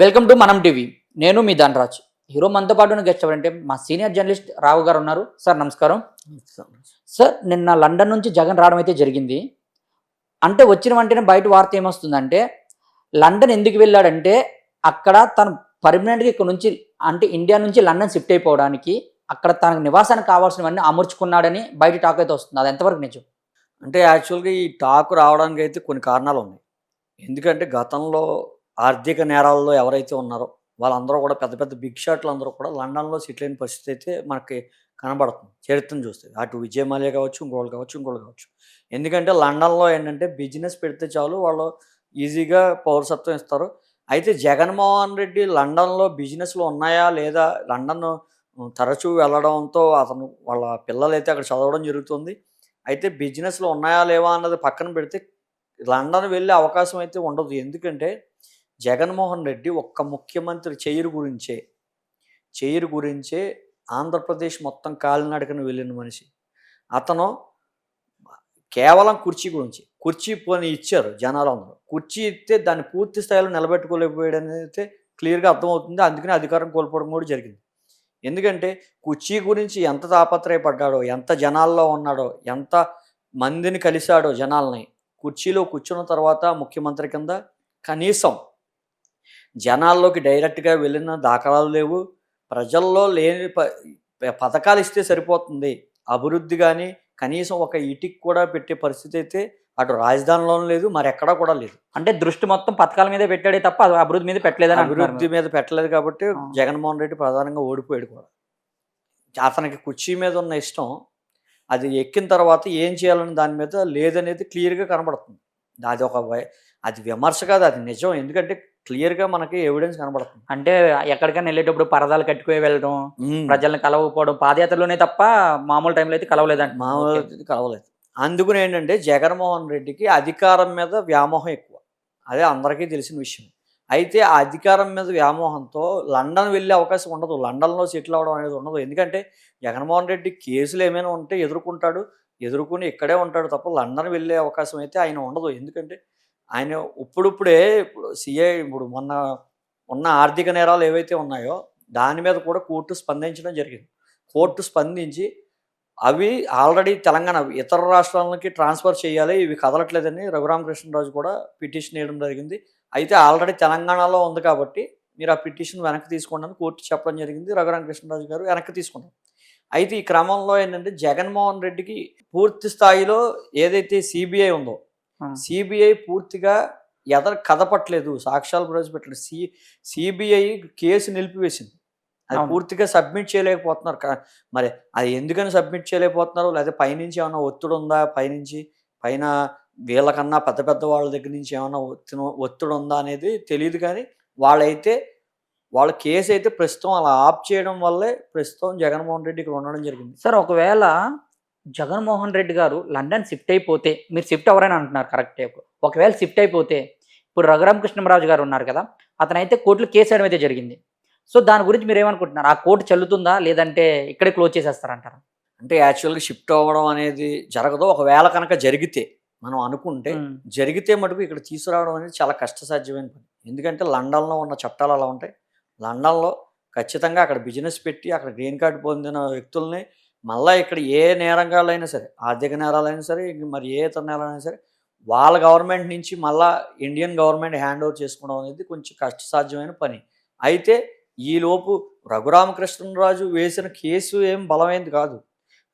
Welcome to మనం TV నేను మీ Dhanraj. Hero మనతో పాటు గెస్ట్ ఎవరంటే మా సీనియర్ జర్నలిస్ట్ రావు గారు ఉన్నారు. సార్ నమస్కారం. సార్ నిన్న లండన్ నుంచి జగన్ రావడం అయితే జరిగింది. అంటే వచ్చిన వెంటనే బయట వార్త ఏమొస్తుందంటే లండన్ ఎందుకు వెళ్ళాడంటే అక్కడ తను పర్మనెంట్గా ఇక్కడ నుంచి అంటే ఇండియా నుంచి లండన్ షిఫ్ట్ అయిపోవడానికి అక్కడ తనకు నివాసానికి కావాల్సినవన్నీ అమర్చుకున్నాడని బయట టాక్ అయితే వస్తుంది. అది ఎంతవరకు నిజం? అంటే యాక్చువల్గా ఈ టాక్ రావడానికి అయితే కొన్ని కారణాలు ఉన్నాయి. ఎందుకంటే గతంలో ఆర్థిక నేరాల్లో ఎవరైతే ఉన్నారో వాళ్ళందరూ కూడా పెద్ద పెద్ద బిగ్ షాట్లు అందరూ కూడా లండన్లో సెటిల్ అయిన పరిస్థితి అయితే మనకి కనబడుతుంది. చరిత్రను చూస్తే అటు విజయ్ మాల్యా కావచ్చు ఇంకోళ్ళు కావచ్చు ఇంకోళ్ళు కావచ్చు. ఎందుకంటే లండన్లో ఏంటంటే బిజినెస్ పెడితే చాలు వాళ్ళు ఈజీగా పౌరసత్వం ఇస్తారు. అయితే జగన్మోహన్ రెడ్డి లండన్లో బిజినెస్లు ఉన్నాయా లేదా లండన్ తరచూ వెళ్ళడంతో అతను వాళ్ళ పిల్లలైతే అక్కడ చదవడం జరుగుతుంది. అయితే బిజినెస్లు ఉన్నాయా లేవా అన్నది పక్కన పెడితే లండన్ వెళ్ళే అవకాశం అయితే ఉండదు. ఎందుకంటే జగన్మోహన్ రెడ్డి ఒక్క ముఖ్యమంత్రి చెయ్యరు గురించే. చెయ్యరు గురించే ఆంధ్రప్రదేశ్ మొత్తం కాలినడకన వెళ్ళిన మనిషి. అతను కేవలం కుర్చీ గురించి కుర్చీ పోని ఇచ్చారు జనాలందరూ కుర్చీ ఇస్తే దాన్ని పూర్తి స్థాయిలో నిలబెట్టుకోలేకపోయాడు అయితే క్లియర్గా అర్థమవుతుంది. అందుకని అధికారం కోల్పోవడం కూడా జరిగింది. ఎందుకంటే కుర్చీ గురించి ఎంత తాపత్రయపడ్డాడో ఎంత జనాల్లో ఉన్నాడో ఎంత మందిని కలిశాడో జనాల్ని కుర్చీలో కూర్చున్న తర్వాత ముఖ్యమంత్రి కింద కనీసం జనాల్లోకి డైరెక్ట్గా వెళ్ళిన దాఖలాలు లేవు. ప్రజల్లో లేని ప పథకాలు ఇస్తే సరిపోతుంది. అభివృద్ధి కానీ కనీసం ఒక ఇటికి కూడా పెట్టే పరిస్థితి అయితే అటు రాజధానిలోనూ లేదు మరి ఎక్కడా కూడా లేదు. అంటే దృష్టి మొత్తం పథకాల మీదే పెట్టాడే తప్ప అభివృద్ధి మీద పెట్టలేదని అభివృద్ధి మీద పెట్టలేదు కాబట్టి. జగన్మోహన్ రెడ్డి ప్రధానంగా ఓడిపోయాడు కూడా. అతనికి కుర్చీ మీద ఉన్న ఇష్టం అది ఎక్కిన తర్వాత ఏం చేయాలని దాని మీద లేదనేది క్లియర్గా కనబడుతుంది. అది ఒక అది విమర్శ కాదు అది నిజం. ఎందుకంటే క్లియర్గా మనకి ఎవిడెన్స్ కనబడుతుంది. అంటే ఎక్కడికైనా వెళ్ళేటప్పుడు పరదాలు కట్టుకుని వెళ్ళడం. ప్రజల్ని కలవకపోవడం పాదయాత్రలోనే తప్ప మామూలు టైంలో అయితే కలవలేదంట. మామూలు కలవలేదు. అందుకని ఏంటంటే జగన్మోహన్ రెడ్డికి అధికారం మీద వ్యామోహం ఎక్కువ. అదే అందరికీ తెలిసిన విషయం. అయితే ఆ అధికారం మీద వ్యామోహంతో లండన్ వెళ్ళే అవకాశం ఉండదు. లండన్లో సెటిల్ అవ్వడం అనేది ఉండదు. ఎందుకంటే జగన్మోహన్ రెడ్డి కేసులు ఏమైనా ఉంటే ఎదుర్కొంటాడు ఎదుర్కొని ఇక్కడే ఉంటాడు తప్ప లండన్ వెళ్ళే అవకాశం అయితే ఆయన ఉండదు. ఎందుకంటే ఆయన ఇప్పుడిప్పుడే ఇప్పుడు సిఐ ఇప్పుడు మొన్న ఉన్న ఆర్థిక నేరాలు ఏవైతే ఉన్నాయో దాని మీద కూడా కోర్టు స్పందించడం జరిగింది. కోర్టు స్పందించి అవి ఆల్రెడీ తెలంగాణ ఇతర రాష్ట్రాలకి ట్రాన్స్ఫర్ చేయాలి ఇవి కదలట్లేదని రఘురామకృష్ణరాజు కూడా పిటిషన్ వేయడం జరిగింది. అయితే ఆల్రెడీ తెలంగాణలో ఉంది కాబట్టి మీరు ఆ పిటిషన్ వెనక్కి తీసుకోండి అని కోర్టు చెప్పడం జరిగింది రఘురామకృష్ణరాజు గారు వెనక్కి తీసుకున్నారు. అయితే ఈ క్రమంలో ఏంటంటే జగన్మోహన్ రెడ్డికి పూర్తి స్థాయిలో ఏదైతే సిబిఐ ఉందో సిబిఐ పూర్తిగా ఎదర కదపట్లేదు సాక్ష్యాలు ప్రవేశపెట్టలేదు. సి సిబిఐ కేసు నిలిపివేసింది. అది. పూర్తిగా సబ్మిట్ చేయలేకపోతున్నారు. మరి అది ఎందుకని సబ్మిట్ చేయలేకపోతున్నారు? లేదా పైనుంచి ఏమైనా ఒత్తిడి ఉందా పైనుంచి పైన వీళ్ళకన్నా పెద్ద పెద్ద వాళ్ళ దగ్గర నుంచి ఏమైనా ఒత్తిడి ఒత్తిడి ఉందా అనేది తెలియదు కానీ వాళ్ళైతే వాళ్ళ కేసు అయితే ప్రస్తుతం అలా ఆఫ్ చేయడం వల్లే ప్రస్తుతం జగన్మోహన్ రెడ్డి ఇక్కడ ఉండడం జరిగింది. సార్ ఒకవేళ జగన్మోహన్ రెడ్డి గారు లండన్ షిఫ్ట్ అయిపోతే మీరు షిఫ్ట్ ఎవరైనా అంటున్నారు కరెక్టే. ఒకవేళ షిఫ్ట్ అయిపోతే ఇప్పుడు రఘురామకృష్ణరాజు గారు ఉన్నారు కదా అతనైతే కోర్టులో కేసు వేయడం అయితే జరిగింది. సో దాని గురించి మీరు ఏమనుకుంటున్నారు? ఆ కోర్టు చెల్లుతుందా? లేదంటే ఇక్కడే క్లోజ్ చేసేస్తారంటారా? అంటే యాక్చువల్గా షిఫ్ట్ అవ్వడం అనేది జరగదు. ఒకవేళ కనుక జరిగితే మనం అనుకుంటే. జరిగితే మటుకు ఇక్కడ తీసుకురావడం అనేది చాలా కష్టసాధ్యమైన పని. ఎందుకంటే లండన్లో ఉన్న చట్టాలు అలా ఉంటాయి. లండన్లో ఖచ్చితంగా అక్కడ బిజినెస్ పెట్టి అక్కడ గ్రీన్ కార్డు పొందిన వ్యక్తుల్ని మళ్ళీ ఇక్కడ ఏ నేరంగాలైనా సరే ఆర్థిక నేరాలైనా సరే మరి ఏ ఇతర నేరాలైనా సరే వాళ్ళ గవర్నమెంట్ నుంచి మళ్ళా ఇండియన్ గవర్నమెంట్ హ్యాండ్ ఓవర్ చేసుకోవడం అనేది కొంచెం కష్టసాధ్యమైన పని. అయితే ఈలోపు రఘురామకృష్ణరాజు వేసిన కేసు ఏం బలమైనది కాదు.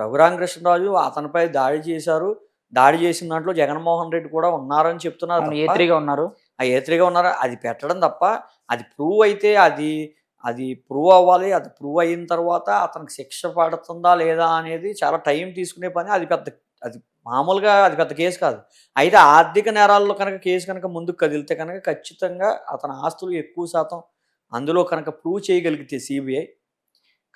రఘురామకృష్ణరాజు అతనిపై దాడి చేశారు. దాడి చేసిన దాంట్లో జగన్మోహన్ రెడ్డి కూడా ఉన్నారని చెప్తున్నారు అవును, తప్ప- ఏ త్రీగా ఉన్నారు? ఆ ఏత్రిగా ఉన్నారా అది పెట్టడం తప్ప అది ప్రూవ్ అయితే అది అది ప్రూవ్ అవ్వాలి అది ప్రూవ్ అయిన తర్వాత అతనికి శిక్ష పడుతుందా లేదా అనేది చాలా టైం తీసుకునే పని. అది పెద్ద అది మామూలుగా అది పెద్ద కేసు కాదు. అయితే ఆర్థిక నేరాల్లో కనుక కేసు కనుక ముందుకు కదిలితే కనుక ఖచ్చితంగా అతని ఆస్తులు ఎక్కువ శాతం అందులో కనుక ప్రూవ్ చేయగలిగితే సిబిఐ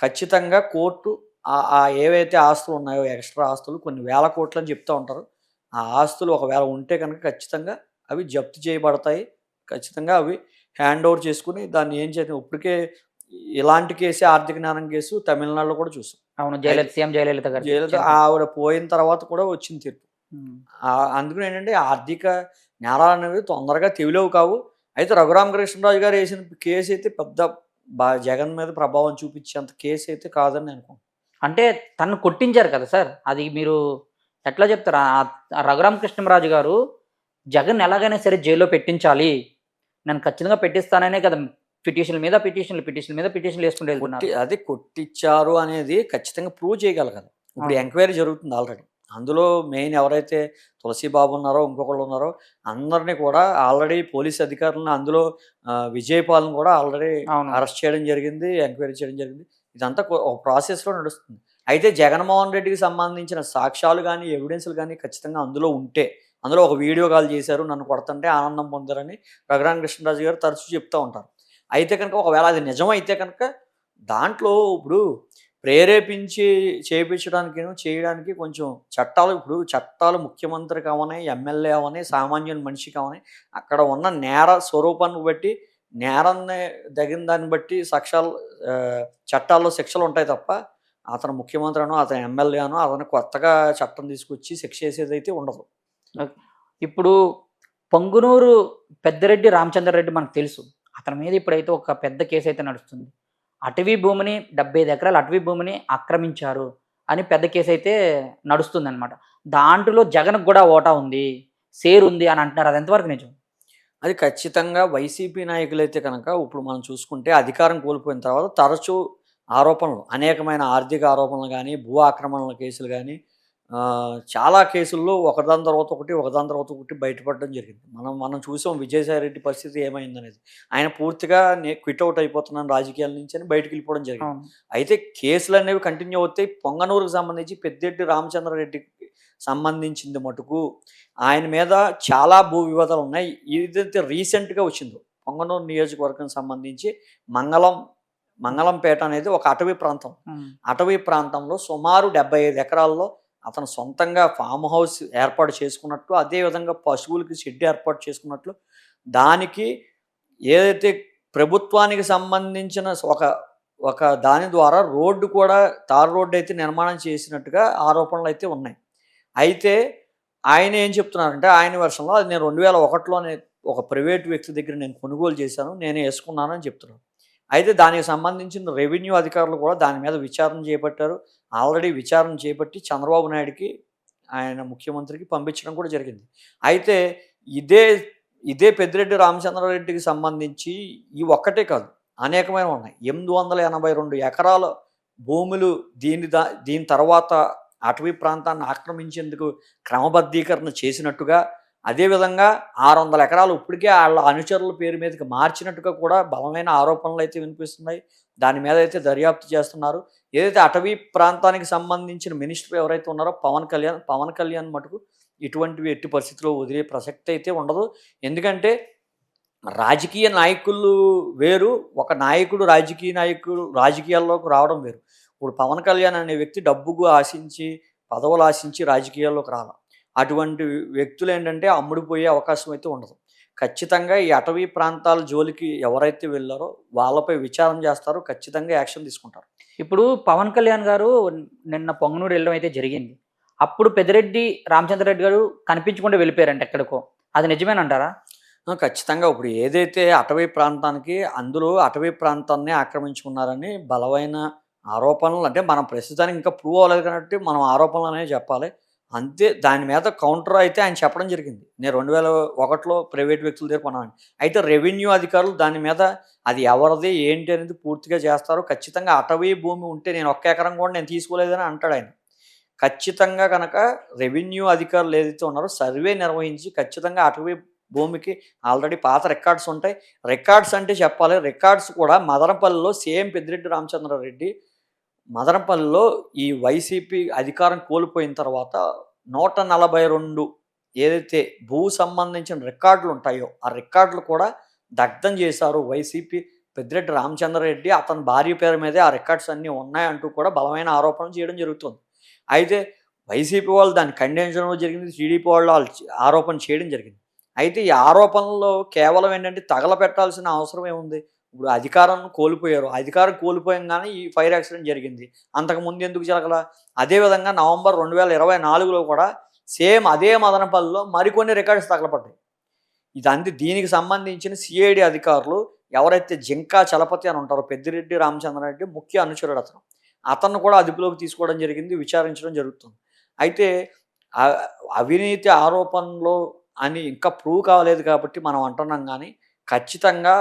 ఖచ్చితంగా కోర్టు ఆ- ఏవైతే ఆస్తులు ఉన్నాయో ఎక్స్ట్రా ఆస్తులు కొన్ని వేల కోట్లు అని చెప్తూ ఉంటారు. ఆ ఆస్తులు ఒకవేళ ఉంటే కనుక ఖచ్చితంగా అవి జప్తు చేయబడతాయి. ఖచ్చితంగా అవి హ్యాండ్ ఓవర్ చేసుకుని దాన్ని ఏం చేయాలి ఇప్పటికే ఇలాంటి కేసే ఆర్థిక నేరం కేసు తమిళనాడులో కూడా చూసాం. అవును జయలలిత సీఎం జయలలిత గారు జైలు ఆవిడ పోయిన తర్వాత కూడా వచ్చింది తీర్పు. అందుకని ఏంటంటే ఆర్థిక నేరాలు అనేవి తొందరగా తెలియవు కావు. అయితే రఘురామకృష్ణరాజు గారు వేసిన కేసు అయితే పెద్ద బా జగన్ మీద ప్రభావం చూపించేంత కేసు అయితే కాదని నేను అనుకుంటున్నాను. అంటే తను కొట్టించారు కదా సార్? అది మీరు ఎట్లా చెప్తారు? ఆ- ఆ రఘురామ కృష్ణరాజు గారు జగన్ ఎలాగైనా సరే జైల్లో పెట్టించాలి. నేను ఖచ్చితంగా పెట్టిస్తాననే కదా పిటిషన్ల మీద పిటిషన్లు పిటిషన్ల మీద పిటిషన్లు వేసుకుంటూ అది కొట్టించారు అనేది ఖచ్చితంగా ప్రూవ్ చేయగలగాలి. ఇప్పుడు. ఎంక్వైరీ జరుగుతుంది ఆల్రెడీ అందులో మెయిన్ ఎవరైతే తులసి బాబు ఉన్నారో ఇంకొకళ్ళు ఉన్నారో అందరినీ కూడా ఆల్రెడీ పోలీస్ అధికారులను అందులో ఆ, విజయపాల్ని కూడా ఆల్రెడీ అరెస్ట్ చేయడం జరిగింది ఎంక్వైరీ చేయడం జరిగింది. ఇదంతా ఒక ప్రాసెస్లో నడుస్తుంది. అయితే జగన్మోహన్ రెడ్డికి సంబంధించిన సాక్ష్యాలు కానీ ఎవిడెన్స్లు కానీ ఖచ్చితంగా అందులో ఉంటే అందులో ఒక వీడియో కాల్ చేశారు నన్ను కొడుతుంటే ఆనందం పొందారని రఘురామ కృష్ణరాజు గారు తరచూ చెప్తూ ఉంటారు. అయితే కనుక ఒకవేళ అది నిజమైతే కనుక దాంట్లో ఇప్పుడు ప్రేరేపించి చేయించడానికి చేయడానికి కొంచెం చట్టాలు ఇప్పుడు చట్టాలు ముఖ్యమంత్రి కావని ఎమ్మెల్యే అవని సామాన్యుని మనిషి కావని అక్కడ ఉన్న నేర స్వరూపాన్ని బట్టి నేరాన్ని తగిన దాన్ని బట్టి సాక్ష్యాలు చట్టాల్లో శిక్షలు ఉంటాయి తప్ప అతను ముఖ్యమంత్రి అనో అతను ఎమ్మెల్యేనో అతను కొత్తగా చట్టం తీసుకొచ్చి శిక్ష వేసేది అయితే ఉండదు. ఇప్పుడు పొంగునూరు పెద్దరెడ్డి రామచంద్రరెడ్డి మనకు తెలుసు. అతని మీద ఇప్పుడైతే ఒక పెద్ద కేసు అయితే నడుస్తుంది. అటవీ భూమిని డెబ్బై ఐదు ఎకరాల అటవీ భూమిని ఆక్రమించారు అని పెద్ద కేసు అయితే నడుస్తుంది అనమాట దాంట్లో జగన్కు కూడా ఓటా ఉంది షేర్ ఉంది అని అంటున్నారు. అది ఎంతవరకు నిజం? అది ఖచ్చితంగా వైసీపీ నాయకులైతే కనుక ఇప్పుడు మనం చూసుకుంటే అధికారం కోల్పోయిన తర్వాత తరచూ ఆరోపణలు అనేకమైన ఆర్థిక ఆరోపణలు కానీ భూ ఆక్రమణల కేసులు కానీ చాలా కేసుల్లో ఒకదాని తర్వాత ఒకటి ఒకదాని తర్వాత ఒకటి బయటపడడం జరిగింది. మనం మనం చూసాం విజయసాయి రెడ్డి పరిస్థితి ఏమైందనేది. ఆయన పూర్తిగా నే క్విట్ అవుట్ అయిపోతున్నాను రాజకీయాల నుంచి అని బయటకు వెళ్ళిపోవడం జరిగింది. అయితే కేసులు అనేవి కంటిన్యూ అవుతాయి. పొంగనూరుకు సంబంధించి పెద్దిరెడ్డి రామచంద్రారెడ్డికి సంబంధించింది మటుకు ఆయన మీద చాలా భూ వివాదాలు ఉన్నాయి. ఏదైతే రీసెంట్గా వచ్చిందో పొంగనూరు నియోజకవర్గం సంబంధించి మంగళం మంగళంపేట అనేది ఒక అటవీ ప్రాంతం. అటవీ ప్రాంతంలో సుమారు డెబ్బై ఐదు ఎకరాల్లో అతను సొంతంగా ఫామ్ హౌస్ ఏర్పాటు చేసుకున్నట్లు అదేవిధంగా పశువులకి షెడ్ ఏర్పాటు చేసుకున్నట్లు దానికి ఏదైతే ప్రభుత్వానికి సంబంధించిన ఒక ఒక దాని ద్వారా రోడ్డు కూడా తార్ రోడ్డు అయితే నిర్మాణం చేసినట్టుగా ఆరోపణలు అయితే ఉన్నాయి. అయితే ఆయన ఏం చెప్తున్నారంటే ఆయన వర్షంలో అది నేను రెండు వేల ఒకటిలోనే ఒక ప్రైవేట్ వ్యక్తి దగ్గర నేను కొనుగోలు చేశాను నేను వేసుకున్నాను అని చెప్తున్నాను అయితే దానికి సంబంధించిన రెవెన్యూ అధికారులు కూడా దాని మీద విచారణ చేపట్టారు. ఆల్రెడీ విచారణ చేపట్టి చంద్రబాబు నాయుడికి ఆయన ముఖ్యమంత్రికి పంపించడం కూడా జరిగింది. అయితే ఇదే ఇదే పెద్దిరెడ్డి రామచంద్రారెడ్డికి సంబంధించి ఈ ఒక్కటే కాదు అనేకమైన ఉన్నాయి. ఎనిమిది వందల ఎనభై రెండు ఎకరాల భూములు దీని దా దీని తర్వాత అటవీ ప్రాంతాన్ని ఆక్రమించేందుకు క్రమబద్ధీకరణ చేసినట్టుగా అదేవిధంగా ఆరు వందల ఎకరాలు ఇప్పటికే వాళ్ళ అనుచరుల పేరు మీదకి మార్చినట్టుగా కూడా బలమైన ఆరోపణలు అయితే వినిపిస్తున్నాయి. దాని మీద అయితే దర్యాప్తు చేస్తున్నారు. ఏదైతే అటవీ ప్రాంతానికి సంబంధించిన మినిస్టర్ ఎవరైతే ఉన్నారో పవన్ కళ్యాణ్ పవన్ కళ్యాణ్ మటుకు ఇటువంటివి ఎట్టి పరిస్థితుల్లో వదిలే ప్రసక్తి అయితే ఉండదు. ఎందుకంటే రాజకీయ నాయకులు వేరు ఒక నాయకుడు రాజకీయ నాయకుడు రాజకీయాల్లోకి రావడం వేరు. ఇప్పుడు పవన్ కళ్యాణ్ అనే వ్యక్తి డబ్బుకు ఆశించి పదవులు ఆశించి రాజకీయాల్లోకి రాల. అటువంటి వ్యక్తులు ఏంటంటే అమ్ముడుపోయే అవకాశం అయితే ఉండదు. ఖచ్చితంగా ఈ అటవీ ప్రాంతాల జోలికి ఎవరైతే వెళ్ళారో వాళ్ళపై విచారణ చేస్తారు ఖచ్చితంగా యాక్షన్ తీసుకుంటారు. ఇప్పుడు పవన్ కళ్యాణ్ గారు నిన్న పొంగనూరు వెళ్ళడం అయితే జరిగింది. అప్పుడు పెద్దిరెడ్డి రామచంద్రరెడ్డి గారు కనిపించకుండా వెళ్ళిపోయారంట ఎక్కడికో. అది నిజమేనంటారా? ఖచ్చితంగా ఇప్పుడు ఏదైతే అటవీ ప్రాంతానికి అందులో అటవీ ప్రాంతాన్ని ఆక్రమించుకున్నారని బలమైన ఆరోపణలు అంటే మనం ప్రస్తుతానికి ఇంకా ప్రూవ్ అవ్వలేదు కాబట్టి మనం ఆరోపణలు అనేవి చెప్పాలి. అంతే దాని మీద కౌంటర్ అయితే ఆయన చెప్పడం జరిగింది. నేను రెండు వేల ఒకటిలో ప్రైవేట్ వ్యక్తుల దగ్గర కొన్నాను అయితే రెవెన్యూ అధికారులు దాని మీద అది ఎవరిది ఏంటి అనేది పూర్తిగా చేస్తారు ఖచ్చితంగా అటవీ భూమి ఉంటే నేను ఒక్క ఎకరం కూడా నేను తీసుకోలేదని అంటాడు ఆయన. ఖచ్చితంగా కనుక రెవెన్యూ అధికారులు ఏదైతే ఉన్నారో సర్వే నిర్వహించి ఖచ్చితంగా అటవీ భూమికి ఆల్రెడీ పాత రికార్డ్స్ ఉంటాయి. రికార్డ్స్ అంటే చెప్పాలి రికార్డ్స్ కూడా మదనపల్లిలో సీఎం పెద్దిరెడ్డి రామచంద్రారెడ్డి మదనపల్లిలో ఈ వైసీపీ అధికారం కోల్పోయిన తర్వాత నూట నలభై రెండు ఏదైతే భూ సంబంధించిన రికార్డులు ఉంటాయో ఆ రికార్డులు కూడా దగ్ధం చేశారు వైసీపీ పెద్దిరెడ్డి రామచంద్రారెడ్డి. అతని భార్య పేరు మీదే ఆ రికార్డ్స్ అన్నీ ఉన్నాయంటూ కూడా బలమైన ఆరోపణలు చేయడం జరుగుతుంది. అయితే వైసీపీ వాళ్ళు దాన్ని ఖండించడం జరిగింది టీడీపీ వాళ్ళు వాళ్ళు ఆరోపణ చేయడం జరిగింది. అయితే ఈ ఆరోపణలో కేవలం ఏంటంటే తగలపెట్టాల్సిన అవసరం ఏముంది? ఇప్పుడు అధికారం కోల్పోయారు. అధికారం కోల్పోయంగానే ఈ ఫైర్ యాక్సిడెంట్ జరిగింది. అంతకుముందు ఎందుకు జరగల? అదేవిధంగా నవంబర్ రెండు వేల ఇరవై నాలుగులో కూడా సేమ్ అదే మదనపల్లిలో మరికొన్ని రికార్డ్స్ తగలపడ్డాయి అంది దీనికి సంబంధించిన సిఐడి అధికారులు ఎవరైతే జింకా చలపతి అని ఉంటారో పెద్దిరెడ్డి రామచంద్రారెడ్డి ముఖ్య అనుచరుడు అతను. అతను కూడా అదుపులోకి తీసుకోవడం జరిగింది విచారించడం జరుగుతుంది. అయితే అవినీతి ఆరోపణలు అని ఇంకా ప్రూవ్ కావలేదు కాబట్టి మనం అంటున్నాం కానీ ఖచ్చితంగా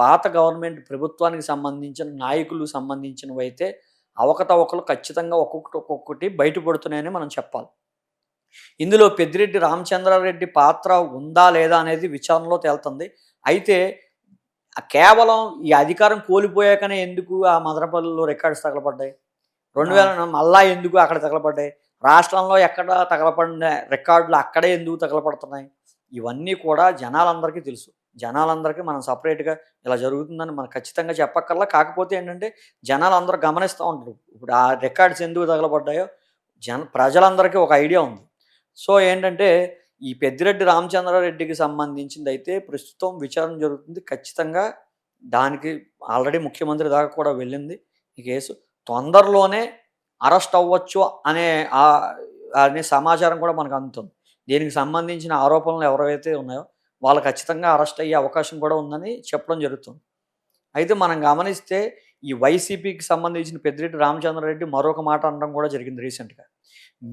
పాత గవర్నమెంట్ ప్రభుత్వానికి సంబంధించిన నాయకులు సంబంధించినవి అయితే అవకతవకలు ఖచ్చితంగా ఒక్కొక్కటి ఒక్కొక్కటి బయటపడుతున్నాయని మనం చెప్పాలి. ఇందులో పెద్దిరెడ్డి రామచంద్రారెడ్డి పాత్ర ఉందా లేదా అనేది విచారణలో తేలుతుంది. అయితే కేవలం ఈ అధికారం కోల్పోయాకనే ఎందుకు ఆ మదనపల్లిలో రికార్డ్స్ తగలబడ్డాయి? రెండు వేల మళ్ళా ఎందుకు అక్కడ తగలబడ్డాయి? రాష్ట్రంలో ఎక్కడ తగలబడిన రికార్డులు అక్కడే ఎందుకు తగలబడుతున్నాయి? ఇవన్నీ కూడా జనాలందరికీ తెలుసు. జనాలందరికీ మనం సపరేట్గా ఇలా జరుగుతుందని మనం ఖచ్చితంగా చెప్పక్కర్లా. కాకపోతే ఏంటంటే జనాలు అందరూ గమనిస్తూ ఉంటారు. ఇప్పుడు ఆ రికార్డ్స్ ఎందుకు తగలబడ్డాయో జన ప్రజలందరికీ ఒక ఐడియా ఉంది. సో ఏంటంటే ఈ పెద్దిరెడ్డి రామచంద్రారెడ్డికి సంబంధించింది అయితే ప్రస్తుతం విచారణ జరుగుతుంది. ఖచ్చితంగా దానికి ఆల్రెడీ ముఖ్యమంత్రి దాకా కూడా వెళ్ళింది ఈ కేసు. తొందరలోనే అరెస్ట్ అవ్వచ్చు అనే అనే సమాచారం కూడా మనకు అందుతుంది. దీనికి సంబంధించిన ఆరోపణలు ఎవరైతే ఉన్నాయో వాళ్ళు ఖచ్చితంగా అరెస్ట్ అయ్యే అవకాశం కూడా ఉందని చెప్పడం జరుగుతుంది. అయితే మనం గమనిస్తే ఈ వైసీపీకి సంబంధించిన పెద్దిరెడ్డి రామచంద్రారెడ్డి మరొక మాట అనడం కూడా జరిగింది రీసెంట్గా.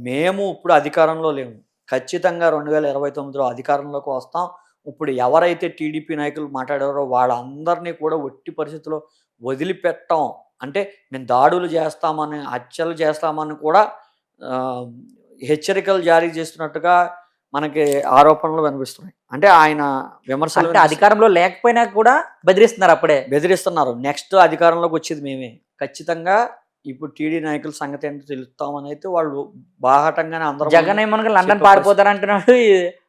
మేము ఇప్పుడు అధికారంలో లేము. ఖచ్చితంగా రెండు వేల ఇరవై తొమ్మిదిలో అధికారంలోకి వస్తాం. ఇప్పుడు ఎవరైతే టీడీపీ నాయకులు మాట్లాడారో వాళ్ళందరినీ కూడా ఒట్టి పరిస్థితిలో వదిలిపెట్టాం. అంటే మేము దాడులు చేస్తామని హత్యలు చేస్తామని కూడా హెచ్చరికలు జారీ చేస్తున్నట్టుగా మనకి ఆరోపణలు వినిపిస్తున్నాయి. అంటే ఆయన విమర్శలు అంటే. అధికారంలో లేకపోయినా కూడా బెదిరిస్తున్నారు అప్పుడే. బెదిరిస్తున్నారు. నెక్స్ట్ అధికారంలోకి వచ్చేది మేమే. ఖచ్చితంగా ఇప్పుడు టీడీ నాయకుల సంగతి ఏంటో తెలుస్తామని అయితే వాళ్ళు బాహాటంగానే అందరూ జగన్ ఏమనగా లండన్ పారిపోతారు అంటున్నాడు.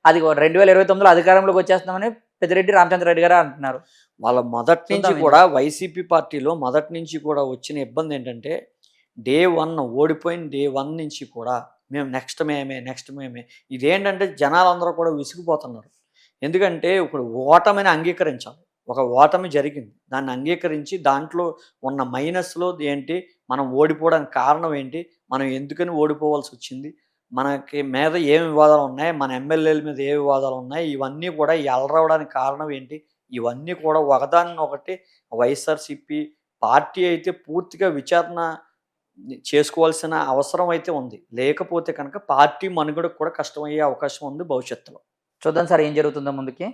అది రెండు వేల ఇరవై తొమ్మిదిలో అధికారంలోకి వచ్చేస్తామని పెద్దిరెడ్డి రామచంద్రరెడ్డి గారు అంటున్నారు. వాళ్ళ మొదటి నుంచి కూడా వైసీపీ పార్టీలో మొదటి నుంచి కూడా వచ్చిన ఇబ్బంది ఏంటంటే డే వన్ ఓడిపోయిన డే వన్ నుంచి కూడా మేము నెక్స్ట్ మేమే నెక్స్ట్ మేమే. ఇదేంటంటే జనాలందరూ కూడా విసిగిపోతున్నారు. ఎందుకంటే ఇప్పుడు ఓటమిని అంగీకరించాలి. ఒక ఓటమి జరిగింది. దాన్ని అంగీకరించి దాంట్లో ఉన్న మైనస్లో ఏంటి? మనం ఓడిపోవడానికి కారణం ఏంటి? మనం ఎందుకని ఓడిపోవాల్సి వచ్చింది? మనకి మీద ఏం వివాదాలు ఉన్నాయి? మన ఎమ్మెల్యేల మీద ఏ వివాదాలు ఉన్నాయి? ఇవన్నీ కూడా ఎలరవడానికి కారణం ఏంటి? ఇవన్నీ కూడా ఒకదాన్ని ఒకటి వైఎస్ఆర్సిపి పార్టీ అయితే పూర్తిగా విచారణ చేసుకోవాల్సిన అవసరం అయితే ఉంది. లేకపోతే కనుక పార్టీ మనుగడకు కూడా కష్టమయ్యే అవకాశం ఉంది భవిష్యత్తులో. చూద్దాం సార్ ఏం జరుగుతుందో ముందుకి.